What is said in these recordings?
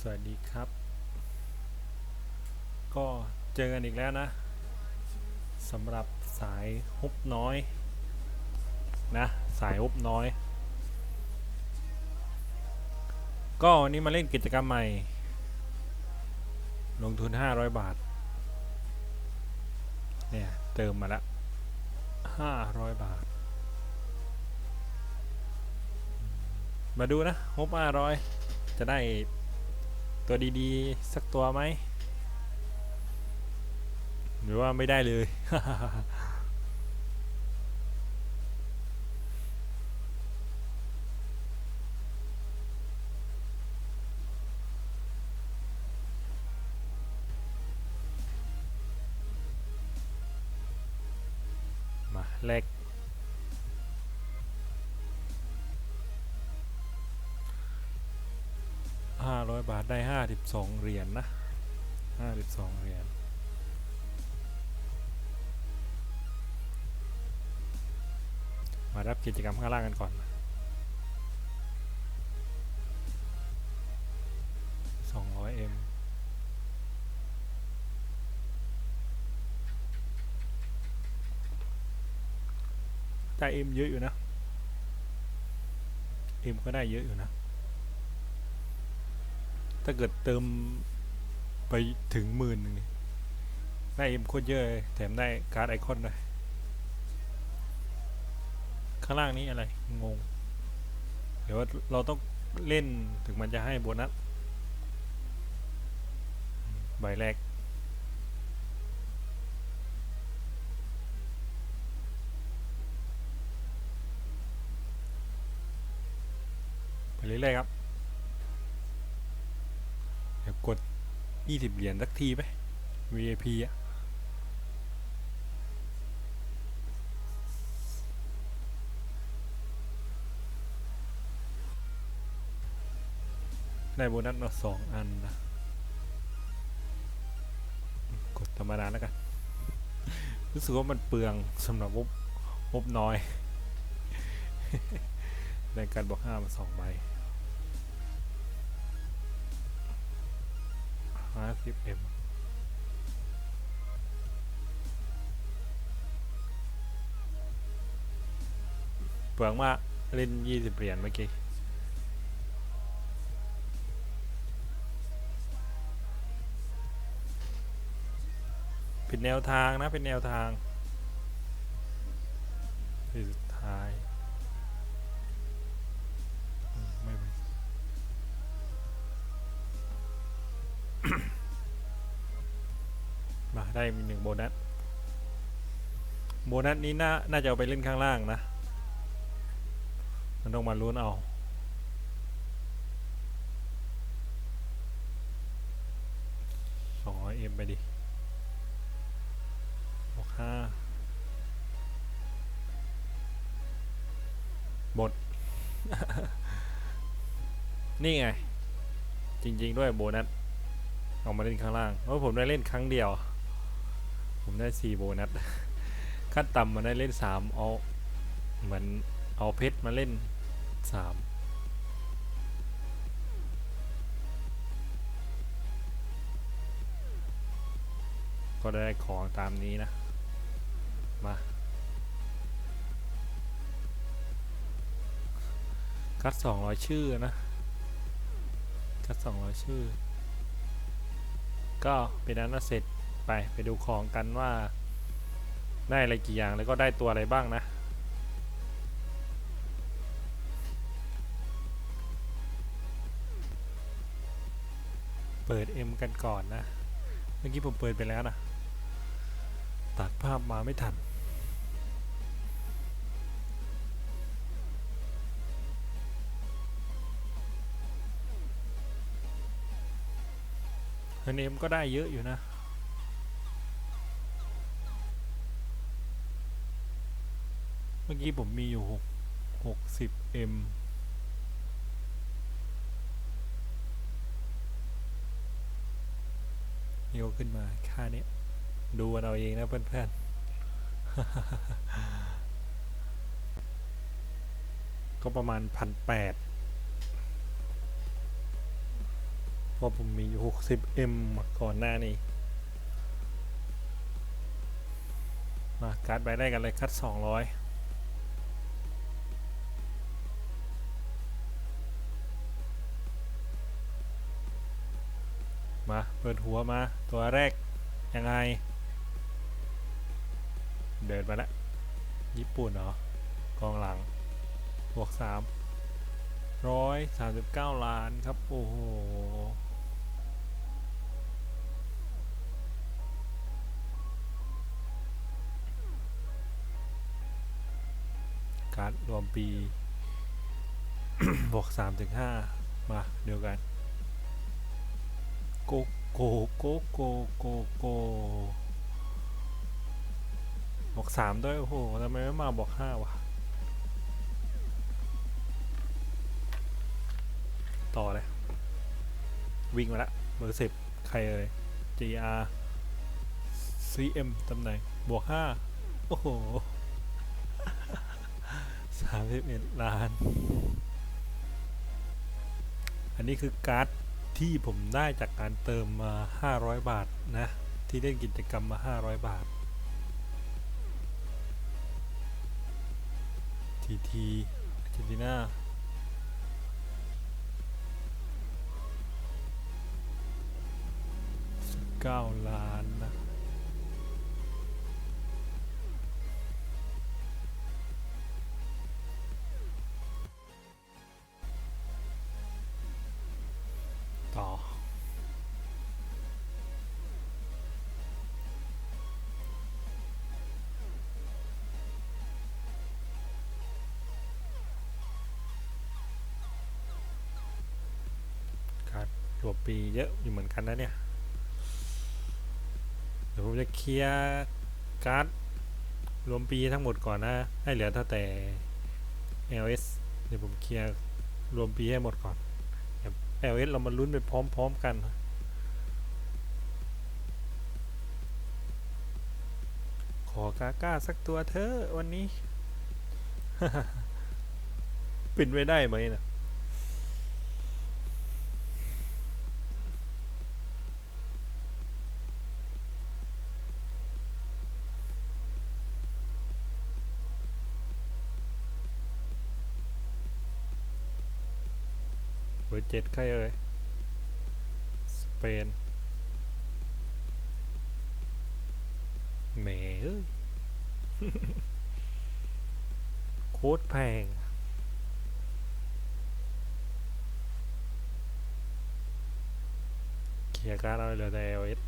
สวัสดีครับ ก็เจอกันอีกแล้วนะสำหรับสายฮุบน้อยนะสายฮุบน้อย ก็วันนี้มาเล่นกิจกรรมใหม่ ลงทุน 500 บาทเนี่ยเติมมาละ 500 บาท มาดูนะฮุบ500 จะได้ ตัวดีๆ สักตัวไหม หรือว่าไม่ได้เลย บาทได้ห้าสิบสองเหรียญนะห้าสิบสองเหรียญมารับกิจกรรมข้างล่างกันก่อนสองร้อยเอ็มได้เอ็มเยอะอยู่นะเอ็มก็ได้เยอะอยู่นะ ถ้าเกิดเติมไปถึงหมื่นหนึ่งนี่ได้เอ็มโคตรเยอะเลยแถมได้การ์ดไอคอนด้วยข้างล่างนี้อะไร งง เดี๋ยวว่าเราต้องเล่นถึงมันจะให้โบนัสใบแรก ไปเรื่อยๆครับ เดี๋ยวกด 20เหรียญสักทีไป VIP อะได้โบนัสมาสองอันนะ กดธรรมดาแล้วกัน รู้สึกว่ามันเปลืองสำหรับงบงบน้อย ในการบอกห้ามาสองใบ ห้าสิบเอ็มเปลืองมากเล่นยี่สิบเหรียญเมื่อกี้เป็นแนวทางนะเป็นแนวทางที่สุดท้าย ได้มีหนึ่งโบนัส โบนัสนี้น่าน่าจะเอาไปเล่นข้างล่างนะ มันต้องมาลุ้นเอาสองร้อยเอ็มไปดิบวกห้าหมด นี่ไง จริง ๆ ด้วยโบนัสออกมาเล่นข้างล่างเพราะผมได้เล่นครั้งเดียว ผมได้สี่โบนัส ขั้นต่ำมันได้เล่นสามเอา เหมือนเอาเพชรมาเล่นสามก็ได้ของตามนี้นะ มา คัดสองร้อยชื่อนะ คัดสองร้อยชื่อ ก็เป็นนั้นเสร็จ ไปไปดูของกันว่า ได้อะไรกี่อย่างแล้วก็ได้ตัวอะไรบ้างนะ เปิด M กันก่อนนะ เมื่อกี้ผมเปิดไปแล้วนะ ตัดภาพมาไม่ทันเฮนเอ็มก็ได้เยอะอยู่นะ เมื่อกี้ผมมีอยู่หกหกสิบเอ็มนี่ก็ขึ้นมาค่านี้ดูเอาเองนะเพื่อนๆ ก็ประมาณพันแปดเพราะผมมีอยู่ 60M ก่อนหน้านี้ มาการ์ดใบแรกกันเลยคัด200มา เปิดหัวมา ตัวแรก ยังไง เดินมาแล้ว ญี่ปุ่นเหรอ กองหลัง บวกสามร้อยสามสิบเก้าล้านครับ โอ้โหการดรวมปีบวกสามถึงห้ามาเดียวกันโก โกโกโกโกโกบวกสามด้วยโอ้โหทำไมไม่มาบวกห้าวะต่อเลย วิ่งมาละเบอร์สิบใครเอ่ย GR CM ตำแหน่งบวกห้าโอ้โหสามสิบเอ็ดล้าน อันนี้คือการ์ด ที่ผมได้จากการเติมมา 500 บาทนะ ที่เล่นกิจกรรมมา 500 บาททีทีอาร์เจนตินาเก้าล้าน การรวปีเยอะอยู่เหมือนกันนะเนี่ย เดี๋ยวผมจะเคลียร์การ์ดรวมปีทั้งหมดก่อนนะ ให้เหลือเท่าแต่ LS เดี๋ยวผมเคลียร์รวมปีให้หมดก่อน LS เรามาลุ้นไปพร้อม ๆ กันขอกาก้าสักตัวเธอวันนี้ เป็นไปได้ไหมนะ เจ็ดใครเอ่ย สเปนแหมเอ้ยโคตรแพงเคลียร์การ์ดเอาเหลือแต่ LS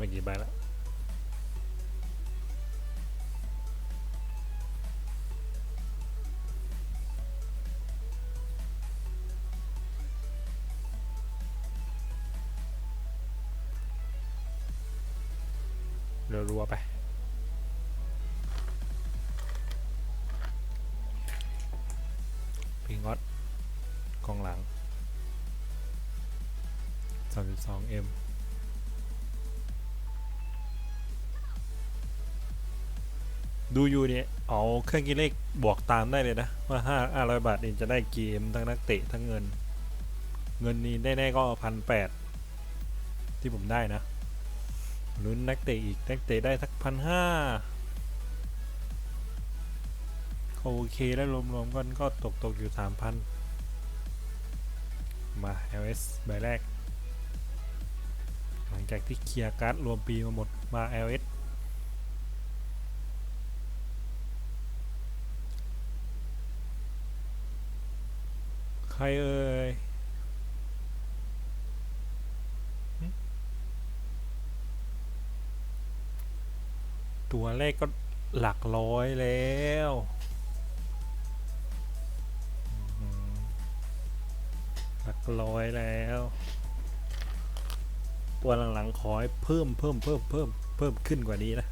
ไม่กี่ใบละรัวๆไปพิงอตกองหลัง 32M ดูอยู่เนี่ยเอาเครื่องคิดเลขบวกตามได้เลยนะ ว่าห้าห้าร้อยบาทนี่จะได้เกมทั้งนักเตะทั้งเงิน เงินนี้แน่ๆก็พันแปดที่ผมได้นะลุ้นนักเตะอีกนักเตะได้สักพันห้าโอเคแล้วรวมๆกันก็ตกตกอยู่สามพันมา LS ใบแรก หลังจากที่เคลียร์การ์ดรวมปีมาหมดมา LS รเอ่ยตัวเลขก็หลักร้อยแล้วหลักร้อยแล้ว ตัวหลังๆขอให้เพิ่มเพิ่มเพิ่มเพิ่มเพิ่มขึ้นกว่านี้นะ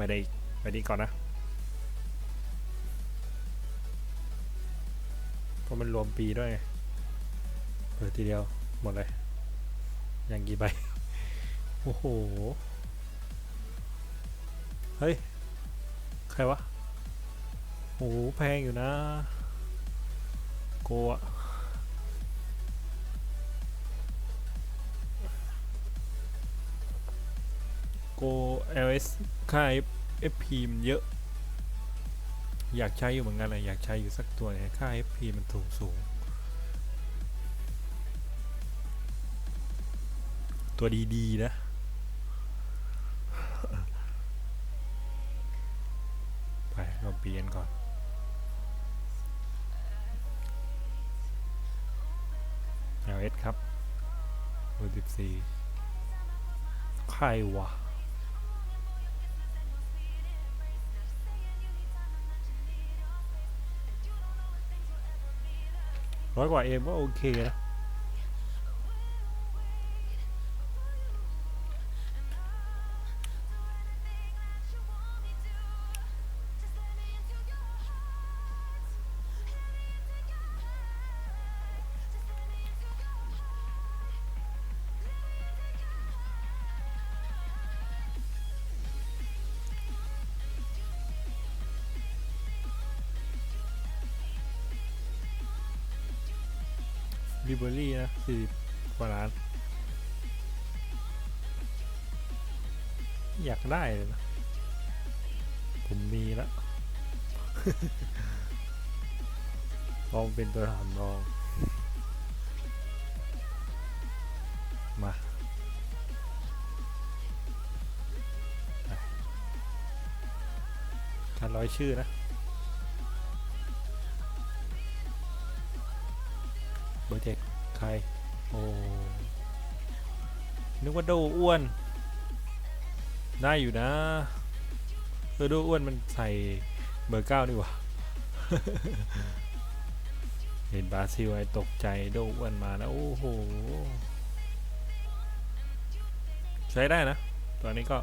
ไม่ได้ไปดีก่อนนะ เพราะมันรวมปีด้วยไงเปิดทีเดียวหมดเลย ยังกี่ใบ โอ้โห เฮ้ย ใครวะโอ้โหแพงอยู่นะ โกอะ โก LS ค่า FP มันเยอะ อยากใช้อยู่เหมือนกันเลยอยากใช้อยู่สักตัวเนี่ยค่า FP มันถูกสูง ตัวดีๆ นะไปเราเปลี่ยนก่อน LS ครับเบอร์สิบสี่ใครวะ ร้อยกว่าเอ็มก็โอเคนะ บิเบอรี่นะสี่กว่าล้าน อยากได้เลยนะ ผมมีแล้วลองเป็นตัวถามลอง มาถ้าร้อยชื่อนะ เจ็ดใคร โอ้ นึกว่าโดอ้วน ได้อยู่นะเออโดอ้วนมันใส่เบอร์เก้านี่หว่าเห็นบราซิลไอตกใจโดอ้วนมาแล้วโอ้โห ใช้ได้นะ ตอนนี้ก็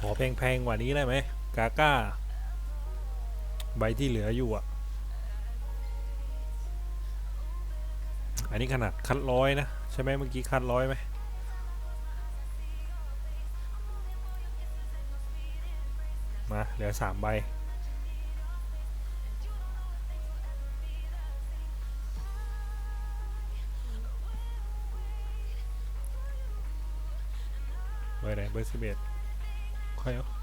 ขอแพงๆกว่านี้ได้ไหม กาก้า ใบที่เหลืออยู่อะ อันนี้ขนาดคัดร้อยนะ ใช่ไหมเมื่อกี้คัดร้อยไหมมาเหลือสามใบเบอร์ไหนเบอร์สิบเอ็ดค่อยเอา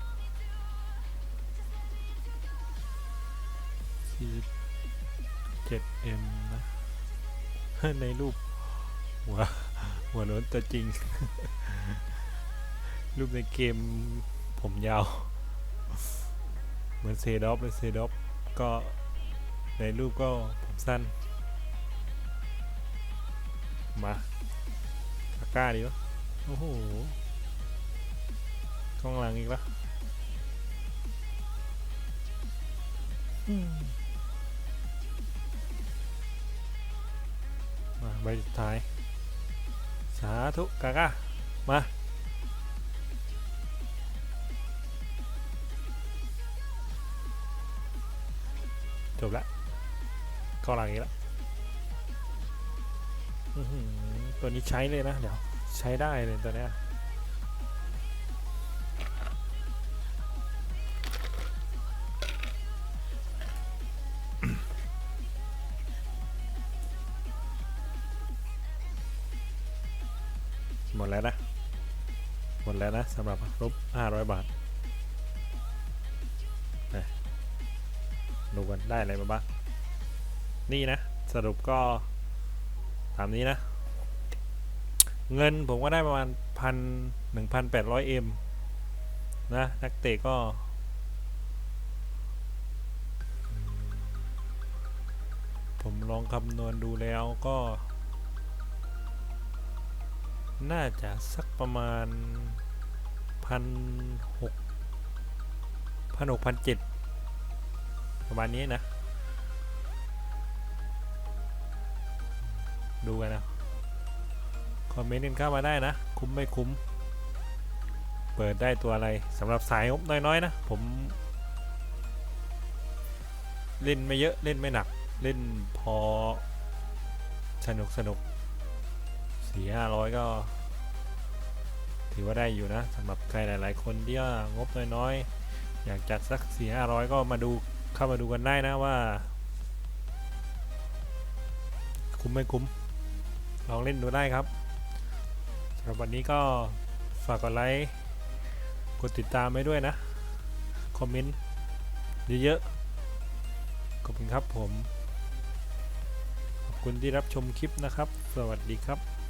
สี่เจ็ดเอ็มนะ ในรูป หัว หัวโล้นตัวจริง รูปในเกมผมยาว เหมือนเซดอฟเลยเซดอฟก็ในรูปก็ผมสั้น มาตะกร้าดีวะโอ้โหกล้องหลังอีกแล้ว อืม ใบสุดท้าย สาธุกากามา จบละเข้าหลังอีกแล้วอื้อหือตัวนี้ใช้เลยนะ เดี๋ยว ใช้ได้เลยตัวเนี้ย สำหรับลบ500 บาทดูกันได้อะไรมาบ้างนี่นะ สรุปก็ตามนี้นะ เงินผมก็ได้ประมาณพันหนึ่งพันแปดร้อยเอ็มนะ นักเตะก็ผมลองคำนวณดูแล้วก็ น่าจะสักประมาณ พันหกพันหกพันเจ็ดประมาณนี้นะ ดูกันนะ คอมเมนต์กันเข้ามาได้นะ คุ้มไม่คุ้ม เปิดได้ตัวอะไรสำหรับสายงบน้อยๆนะ ผม เล่นไม่เยอะเล่นไม่หนัก เล่นพอ สนุกสนุกสี่ห้าร้อยก็ ถือว่าได้อยู่นะสำหรับใครหลาย ๆ คนที่ว่างบน้อยๆ อยากจัดสักสี่ห้าร้อยก็มาดูเข้ามาดูกันได้นะว่า คุ้มไม่คุ้ม ลองเล่นดูได้ครับสำหรับวันนี้ก็ฝากกดไลค์กดติดตามไว้ด้วยนะ คอมเมนต์เยอะๆขอบคุณครับผม ขอบคุณที่รับชมคลิปนะครับ สวัสดีครับ